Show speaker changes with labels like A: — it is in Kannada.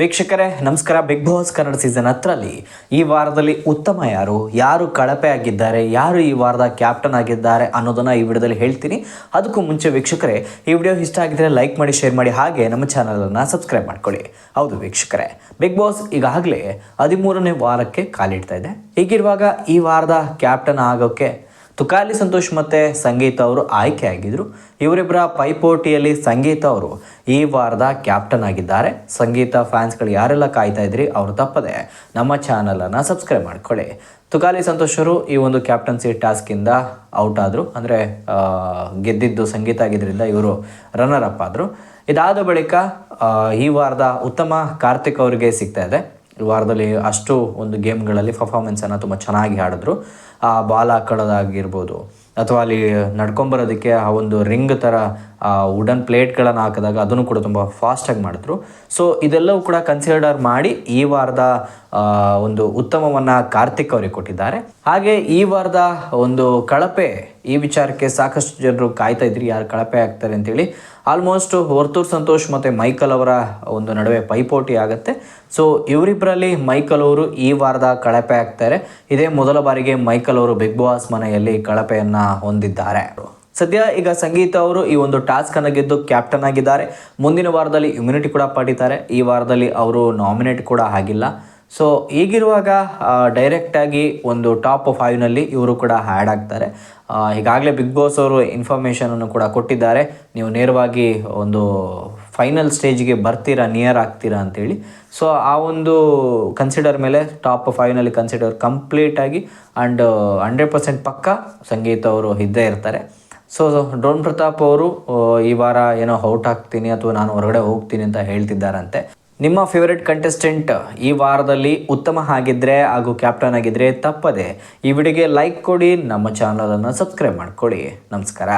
A: ವೀಕ್ಷಕರೇ, ನಮಸ್ಕಾರ. ಬಿಗ್ ಬಾಸ್ ಕನ್ನಡ ಸೀಸನ್ ಹತ್ತರಲ್ಲಿ ಈ ವಾರದಲ್ಲಿ ಉತ್ತಮ ಯಾರು? ಯಾರು ಕಳಪೆ ಆಗಿದ್ದಾರೆ? ಯಾರು ಈ ವಾರದ ಕ್ಯಾಪ್ಟನ್ ಆಗಿದ್ದಾರೆ ಅನ್ನೋದನ್ನ ಈ ವಿಡಿಯೋದಲ್ಲಿ ಹೇಳ್ತೀನಿ. ಅದಕ್ಕೂ ಮುಂಚೆ ವೀಕ್ಷಕರೇ, ಈ ವಿಡಿಯೋ ಇಷ್ಟ ಆಗಿದ್ರೆ ಲೈಕ್ ಮಾಡಿ, ಶೇರ್ ಮಾಡಿ, ಹಾಗೆ ನಮ್ಮ ಚಾನಲನ್ನು ಸಬ್ಸ್ಕ್ರೈಬ್ ಮಾಡ್ಕೊಳ್ಳಿ. ಹೌದು ವೀಕ್ಷಕರೇ, ಬಿಗ್ ಬಾಸ್ ಈಗಾಗಲೇ ಹದಿಮೂರನೇ ವಾರಕ್ಕೆ ಕಾಲಿಡ್ತಾ ಇದೆ. ಹೀಗಿರುವಾಗ ಈ ವಾರದ ಕ್ಯಾಪ್ಟನ್ ಆಗೋಕ್ಕೆ ತುಕಾಲಿ ಸಂತೋಷ್ ಮತ್ತು ಸಂಗೀತ ಅವರು ಆಯ್ಕೆಯಾಗಿದ್ದರು ಇವರಿಬ್ಬರ ಪೈಪೋಟಿಯಲ್ಲಿ ಸಂಗೀತ ಅವರು ಈ ವಾರದ ಕ್ಯಾಪ್ಟನ್ ಆಗಿದ್ದಾರೆ. ಸಂಗೀತ ಫ್ಯಾನ್ಸ್ಗಳು ಯಾರೆಲ್ಲ ಕಾಯ್ತಾ ಇದ್ರಿ ಅವರು ತಪ್ಪದೆ ನಮ್ಮ ಚಾನಲನ್ನು ಸಬ್ಸ್ಕ್ರೈಬ್ ಮಾಡ್ಕೊಳ್ಳಿ. ತುಕಾಲಿ ಸಂತೋಷರು ಈ ಒಂದು ಕ್ಯಾಪ್ಟನ್ಸಿ ಟಾಸ್ಕಿಂದ ಔಟ್ ಆದರು. ಅಂದರೆ ಗೆದ್ದಿದ್ದು ಸಂಗೀತ ಆಗಿದ್ದರಿಂದ ಇವರು ರನ್ನರ್ ಅಪ್ ಆದರು. ಇದಾದ ಬಳಿಕ ಈ ವಾರದ ಉತ್ತಮ ಕಾರ್ತಿಕ್ ಅವರಿಗೆ ಸಿಗ್ತಾ ಇದೆ. ವಾರದಲ್ಲಿ ಅಷ್ಟು ಒಂದು ಗೇಮ್ಗಳಲ್ಲಿ ಪರ್ಫಾರ್ಮೆನ್ಸನ್ನು ತುಂಬ ಚೆನ್ನಾಗಿ ಆಡಿದ್ರು. ಆ ಬಾಲ್ ಹಾಕೊಳ್ಳೋದಾಗಿರ್ಬೋದು ಅಥವಾ ಅಲ್ಲಿ ನಡ್ಕೊಂಬರೋದಕ್ಕೆ ಆ ಒಂದು ರಿಂಗ್ ಥರ ವುಡನ್ ಪ್ಲೇಟ್ಗಳನ್ನು ಹಾಕಿದಾಗ ಅದನ್ನು ಕೂಡ ತುಂಬ ಫಾಸ್ಟಾಗಿ ಮಾಡಿದ್ರು. ಸೊ ಇದೆಲ್ಲವೂ ಕೂಡ ಕನ್ಸಿಡರ್ ಮಾಡಿ ಈ ವಾರದ ಒಂದು ಉತ್ತಮವನ್ನು ಕಾರ್ತಿಕ್ ಅವರಿಗೆ ಕೊಟ್ಟಿದ್ದಾರೆ. ಹಾಗೆ ಈ ವಾರದ ಒಂದು ಕಳಪೆ ಈ ವಿಚಾರಕ್ಕೆ ಸಾಕಷ್ಟು ಜನರು ಕಾಯ್ತಾ ಇದ್ರಿ, ಯಾರು ಕಳಪೆ ಆಗ್ತಾರೆ ಅಂತೇಳಿ. ಆಲ್ಮೋಸ್ಟ್ ವರ್ತೂರ್ ಸಂತೋಷ್ ಮತ್ತು ಮೈಕಲ್ ಅವರ ಒಂದು ನಡುವೆ ಪೈಪೋಟಿ ಆಗುತ್ತೆ. ಸೊ ಇವರಿಬ್ಬರಲ್ಲಿ ಮೈಕಲ್ ಅವರು ಈ ವಾರದ ಕಳಪೆ ಆಗ್ತಾರೆ. ಇದೇ ಮೊದಲ ಬಾರಿಗೆ ಮೈಕಲ್ ಅವರು ಬಿಗ್ ಬಾಸ್ ಮನೆಯಲ್ಲಿ ಕಳಪೆಯನ್ನು ಹೊಂದಿದ್ದಾರೆ. ಸದ್ಯ ಈಗ ಸಂಗೀತ ಅವರು ಈ ಒಂದು ಟಾಸ್ಕ್ ಅನ್ನು ಗೆದ್ದು ಕ್ಯಾಪ್ಟನ್ ಆಗಿದ್ದಾರೆ. ಮುಂದಿನ ವಾರದಲ್ಲಿ ಇಮ್ಯುನಿಟಿ ಕೂಡ ಪಡೀತಾರೆ ಈ ವಾರದಲ್ಲಿ ಅವರು ನಾಮಿನೇಟ್ ಕೂಡ ಆಗಿಲ್ಲ. ಸೊ ಈಗಿರುವಾಗ ಡೈರೆಕ್ಟಾಗಿ ಒಂದು ಟಾಪ್ ಫೈವ್ನಲ್ಲಿ ಇವರು ಕೂಡ ಆ್ಯಡ್ ಆಗ್ತಾರೆ. ಈಗಾಗಲೇ ಬಿಗ್ ಬಾಸ್ ಅವರು ಇನ್ಫಾರ್ಮೇಷನನ್ನು ಕೂಡ ಕೊಟ್ಟಿದ್ದಾರೆ. ನೀವು ನೇರವಾಗಿ ಒಂದು ಫೈನಲ್ ಸ್ಟೇಜ್ಗೆ ಬರ್ತೀರಾ ನಿಯರ್ ಆಗ್ತೀರಾ ಅಂತೇಳಿ. ಸೊ ಆ ಒಂದು ಕನ್ಸಿಡರ್ ಮೇಲೆ ಟಾಪ್ ಫೈವ್ನಲ್ಲಿ ಕನ್ಸಿಡರ್ ಕಂಪ್ಲೀಟಾಗಿ ಆ್ಯಂಡ್ ಹಂಡ್ರೆಡ್ ಪರ್ಸೆಂಟ್ ಪಕ್ಕ ಸಂಗೀತ ಅವರು ಇದ್ದೇ ಇರ್ತಾರೆ. ಸೊ ಡ್ರೋನ್ ಪ್ರತಾಪ್ ಅವರು ಈ ವಾರ ಏನೋ ಔಟ್ ಆಗ್ತೀನಿ ಅಥವಾ ನಾನು ಹೊರಗಡೆ ಹೋಗ್ತೀನಿ ಅಂತ ಹೇಳ್ತಿದ್ದಾರಂತೆ. ನಿಮ್ಮ ಫೇವರೆಟ್ ಕಂಟೆಸ್ಟೆಂಟ್ ಈ ವಾರದಲ್ಲಿ ಉತ್ತಮ ಆಗಿದ್ರೆ ಹಾಗೂ ಕ್ಯಾಪ್ಟನ್ ಆಗಿದ್ರೆ ತಪ್ಪದೆ ಈ ವಿಡಿಯೋಗೆ ಲೈಕ್ ಕೊಡಿ, ನಮ್ಮ ಚಾನಲನ್ನು ಸಬ್ಸ್ಕ್ರೈಬ್ ಮಾಡ್ಕೊಳ್ಳಿ ನಮಸ್ಕಾರ.